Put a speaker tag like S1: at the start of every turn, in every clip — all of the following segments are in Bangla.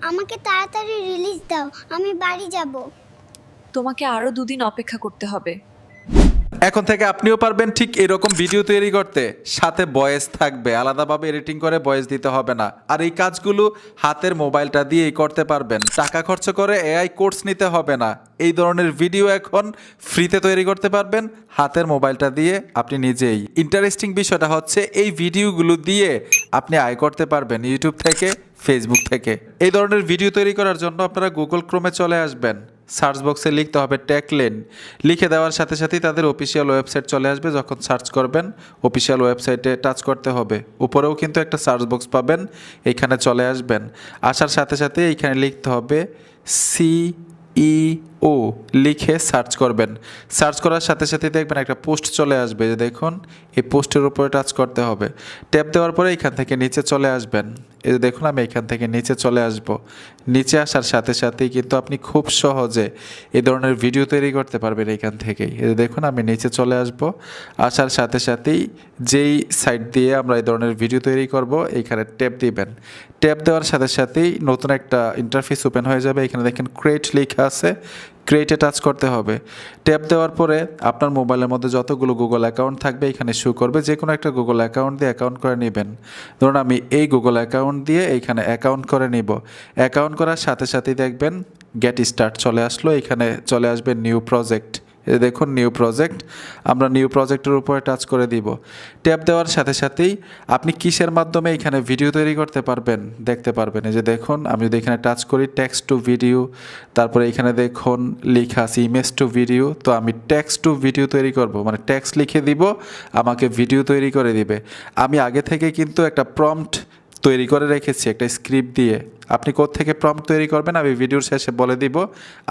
S1: আমাকে তাড়াতাড়ি রিলিজ দাও আমি বাড়ি যাব।
S2: তোমাকে আরও দুদিন অপেক্ষা করতে হবে।
S3: এখন থেকে আপনিও পারবেন ঠিক এরকম ভিডিও তৈরি করতে। সাথে ভয়েস থাকবে আলাদাভাবে এডিটিং করে ভয়েস দিতে হবে না। আর এই কাজগুলো হাতের মোবাইলটা দিয়েই করতে পারবেন। টাকা খরচ করে এআই কোর্স নিতে হবে না। এই ধরনের ভিডিও এখন ফ্রিতে তৈরি করতে পারবেন। হাতের মোবাইলটা দিয়ে আপনি নিজেই। ইন্টারেস্টিং বিষয়টা হচ্ছে এই ভিডিওগুলো দিয়ে আপনি আয় করতে পারবেন। ইউটিউব থেকে ফেসবুক থেকে। এই ধরনের ভিডিও তৈরি করার জন্য আপনারা গুগল ক্রোমে চলে আসবেন। সার্চ বক্সে লিখতে হবে ট্যাকলেন লিখে দেওয়ার সাথে সাথেই তাদের অফিসিয়াল ওয়েবসাইট চলে আসবে। যখন সার্চ করবেন অফিসিয়াল ওয়েবসাইটে টাচ করতে হবে। উপরেও কিন্তু একটা সার্চ বক্স পাবেন। এইখানে চলে আসবেন। আসার সাথে সাথে এইখানে লিখতে হবে সিই ও লিখে সার্চ করবেন। সার্চ করার সাথে সাথে দেখবেন একটা পোস্ট চলে আসবে যে দেখুন, এই পোস্টের উপরে টাচ করতে হবে। ট্যাপ দেওয়ার পরে এখান থেকে নিচে চলে আসবেন। এই যে দেখুন, আমি এখান থেকে নিচে চলে আসব। নিচে আসার সাথে সাথেই কিন্তু আপনি খুব সহজে এই ধরনের ভিডিও তৈরি করতে পারবেন এখান থেকেই। এই যে দেখুন, আমি নিচে চলে আসব। আসার সাথে সাথেই যেই সাইট দিয়ে আমরা এই ধরনের ভিডিও তৈরি করব এইখানে ট্যাপ দিবেন। ট্যাপ দেওয়ার সাথে সাথেই নতুন একটা ইন্টারফেস ওপেন হয়ে যাবে। এখানে দেখেন ক্রিয়েট লেখা আছে। ক্রিয়েটে টাচ করতে হবে। ট্যাপ দেওয়ার পরে আপনার মোবাইলের মধ্যে যতগুলো গুগল অ্যাকাউন্ট থাকবে, এখানে শো করবে। যে কোনো একটা গুগল অ্যাকাউন্ট দিয়ে অ্যাকাউন্ট করে নেবেন। ধরুন আমি এই গুগল অ্যাকাউন্ট দিয়ে এইখানে অ্যাকাউন্ট করে নিব। অ্যাকাউন্ট করার সাথে সাথেই দেখবেন গেট স্টার্ট চলে আসলো। এখানে চলে আসবে নিউ প্রজেক্ট দেখুন নিউ প্রজেক্ট আমরা নিউ প্রজেক্টের উপরে টাচ করে দিব। ট্যাপ দেওয়ার সাথে সাথেই আপনি কিসের মাধ্যমে এখানে ভিডিও তৈরি করতে পারবেন দেখতে পারবেন। এই যে দেখুন, আমি যদি এখানে টাচ করি টেক্সট টু ভিডিও তারপরে এখানে দেখুন, লেখা আছে ইমেজ টু ভিডিও তো আমি টেক্সট টু ভিডিও তৈরি করব। মানে টেক্সট লিখে দিব, আমাকে ভিডিও তৈরি করে দিবে। আমি আগে থেকে কিন্তু একটা প্রম্পট তৈরি করে রেখেছি, একটা স্ক্রিপ্ট দিয়ে। আপনি থেকে প্রম্পট তৈরি করবেন, আমি ভিডিওর শেষে বলে দিব,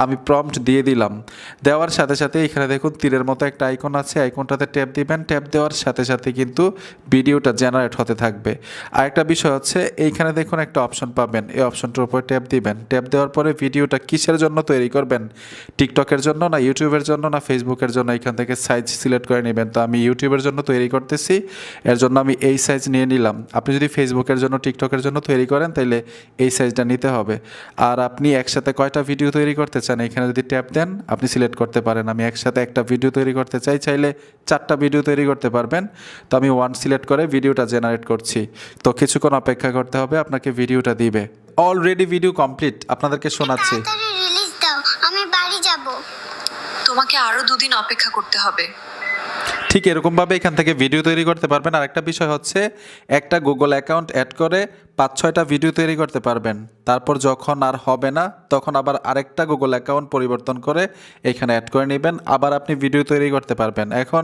S3: আমি প্রম্পট দিয়ে দিলাম। দেওয়ার সাথে সাথে এখানে দেখুন, তীরের মতো একটা আইকন আছে আইকনটাতে ট্যাপ দিবেন ট্যাপ দেওয়ার সাথে সাথে কিন্তু ভিডিওটা জেনারেট হতে থাকবে। আরেকটা বিষয় হচ্ছে, এইখানে দেখুন একটা অপশন পাবেন, এই অপশনটার উপরে ট্যাপ দিবেন। ট্যাপ দেওয়ার পরে ভিডিওটা কিসের জন্য তৈরি করবেন? টিকটকের জন্য না ইউটিউবের জন্য না ফেসবুকের জন্য? এখান থেকে সাইজ সিলেক্ট করে নেবেন। তো আমি ইউটিউবের জন্য তৈরি করতেছি, এর জন্য আমি এই সাইজ নিয়ে নিলাম। আপনি যদি ফেসবুকের জন্য টিকটকের জন্য তৈরি করেন তাহলে এই সাইজটা নিতে হবে। আর আপনি একসাথে কয়টা ভিডিও তৈরি করতে চান? এখানে যদি ট্যাপ দেন আপনি সিলেক্ট করতে পারেন। আমি একসাথে একটা ভিডিও তৈরি করতে চাই চাইলে চারটা ভিডিও তৈরি করতে পারবেন। তো আমি ওয়ান সিলেক্ট করে ভিডিওটা জেনারেট করছি। তো কিছুক্ষণ অপেক্ষা করতে হবে আপনাকে ভিডিওটা দিবে। অলরেডি ভিডিও কমপ্লিট আপনাদেরকে শোনাচ্ছি।
S1: রিলিজ দাও আমি বাড়ি যাব।
S2: তোমাকে আরও দুদিন অপেক্ষা করতে হবে।
S3: ঠিক এরকমভাবে এখান থেকে ভিডিও তৈরি করতে পারবেন। আর একটা বিষয় হচ্ছে, একটা গুগল অ্যাকাউন্ট অ্যাড করে পাঁচ, ছয়টা ভিডিও তৈরি করতে পারবেন। তারপর যখন আর হবে না, তখন আবার আরেকটা গুগল অ্যাকাউন্ট পরিবর্তন করে এখানে অ্যাড করে নেবেন। আবার আপনি ভিডিও তৈরি করতে পারবেন। এখন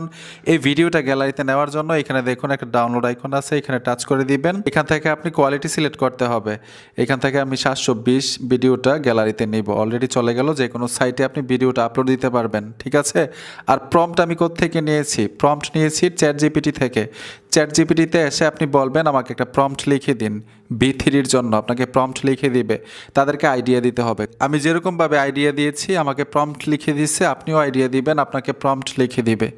S3: এই ভিডিওটা গ্যালারিতে নেওয়ার জন্য এখানে দেখুন একটা ডাউনলোড আইকন আছে, এখানে টাচ করে দিবেন। এখান থেকে আপনি কোয়ালিটি সিলেক্ট করতে হবে। এখান থেকে আমি সাতশো বিশ ভিডিওটা গ্যালারিতে নিব। অলরেডি চলে গেল যে কোনো সাইটে আপনি ভিডিওটা আপলোড দিতে পারবেন। ঠিক আছে? আর প্রম্পট আমি থেকে নিয়েছি? প্রম্পট নিয়েছি চ্যাট জিপিটি থেকে। চ্যাট জিপিটিতে এসে আপনি বলবেন আমাকে একটা প্রম্পট লিখে দিন বি থ্রির জন্য আপনাকে প্রম্পট লিখে দিবে, তাদেরকে আইডিয়া দিতে হবে। আমি যেরকমভাবে আইডিয়া দিয়েছি, আমাকে প্রম্পট লিখে দিচ্ছে আপনিও আইডিয়া দিবেন, আপনাকে প্রম্পট লিখে দিবে।